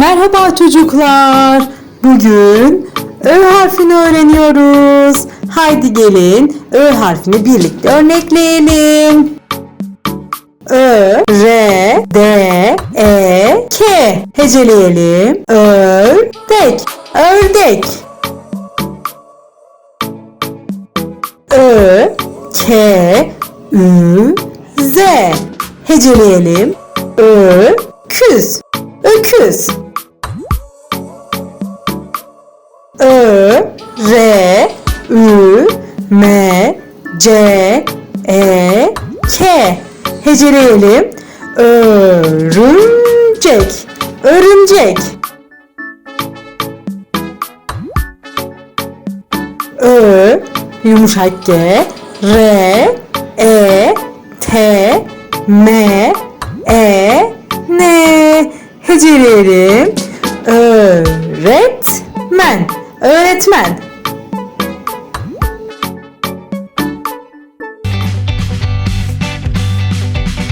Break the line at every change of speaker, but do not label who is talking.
Merhaba çocuklar. Bugün Ö harfini öğreniyoruz. Haydi gelin Ö harfini birlikte örnekleyelim. Ö, R, D, E, K. Heceleyelim. Ördek, ördek. Ö, K, Ü, Z. Heceleyelim. Öküz, öküz. Ö, R, Ü, M, C, E, K. Heceleyelim. Örümcek, örümcek. Ö, yumuşak G, R, E, T, M, E, N. Heceleyelim. Öğretmen, öğretmen.